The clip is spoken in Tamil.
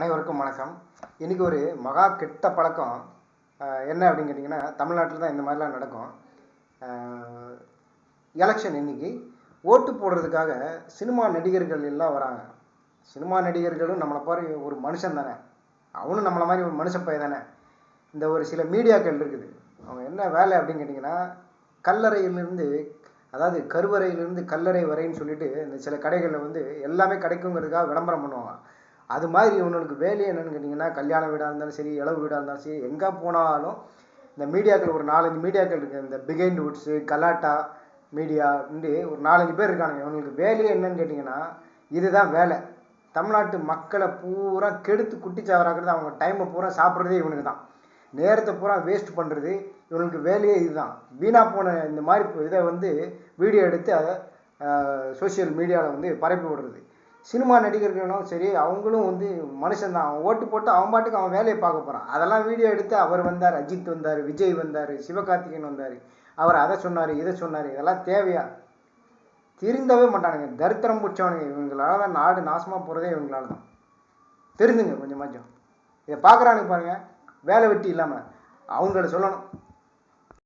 அனைவருக்கும் வணக்கம். இன்றைக்கி ஒரு மகா கெட்ட பழக்கம் என்ன அப்படின்னு கேட்டிங்கன்னா தமிழ்நாட்டில் தான் இந்த மாதிரிலாம் நடக்கும். எலெக்ஷன் இன்னைக்கு. ஓட்டு போடுறதுக்காக சினிமா நடிகர்கள் எல்லாம் வராங்க. சினிமா நடிகர்களும் நம்மளை பாரு ஒரு மனுஷன் தானே. அவனும் நம்மளை மாதிரி ஒரு மனுஷ பையன் தானே. இந்த ஒரு சில மீடியாக்கள் இருக்குது. அவங்க என்ன வேலை அப்படின்னு கேட்டிங்கன்னா கல்லறையிலிருந்து அதாவது கருவறையிலிருந்து கல்லறை வரைன்னு சொல்லிட்டு இந்த சில கடைகளில் வந்து எல்லாமே கிடைக்குங்கிறதுக்காக விளம்பரம் பண்ணுவாங்க. அது மாதிரி இவனுக்கு வேலையை என்னன்னு கேட்டிங்கன்னா கல்யாண வீடாக இருந்தாலும் சரி இளவு வீடாக இருந்தாலும் சரி எங்கே போனாலும் இந்த மீடியாக்கள் ஒரு நாலஞ்சு மீடியாக்கள் இருக்குது இந்த பிகைண்ட் வுட்ஸு கலாட்டா மீடியா ஒரு நாலஞ்சு பேர் இருக்கானுங்க. இவங்களுக்கு வேலையே என்னன்னு கேட்டிங்கன்னா இதுதான் வேலை. தமிழ்நாட்டு மக்களை பூரா கெடுத்து குட்டிச்சாவராக்கிறது அவங்க டைமை பூரா சாப்பிட்றதே இவனுக்கு தான். நேரத்தை பூரா வேஸ்ட் பண்ணுறது இவனுக்கு வேலையே இதுதான். வீணாக போன இந்த மாதிரி இதை வந்து வீடியோ எடுத்து அதை சோஷியல் மீடியாவில் வந்து பரப்பி விடுறது. சினிமா நடிகர்களும் சரி அவங்களும் வந்து மனுஷன்தான். அவன் ஓட்டு போட்டு அவன் பாட்டுக்கு அவன் வேலையை பார்க்க போகிறான் அதெல்லாம் வீடியோ எடுத்து அவர் வந்தார் அஜித் வந்தார் விஜய் வந்தார் சிவகார்த்திகேயன் வந்தார். அவர் அதை சொன்னார் இதை சொன்னார் இதெல்லாம் தேவையா? திருந்தவே மாட்டானுங்க. தரித்திரம் பிடிச்சவனுங்க. இவங்களால தான் நாடு நாசமாக போகிறதே இவங்களால தான். தெரிஞ்சுங்க கொஞ்சமாச்சும். இதை பார்க்குறானுங்க பாருங்கள் வேலை வெட்டி இல்லாமல் அவங்கள சொல்லணும்.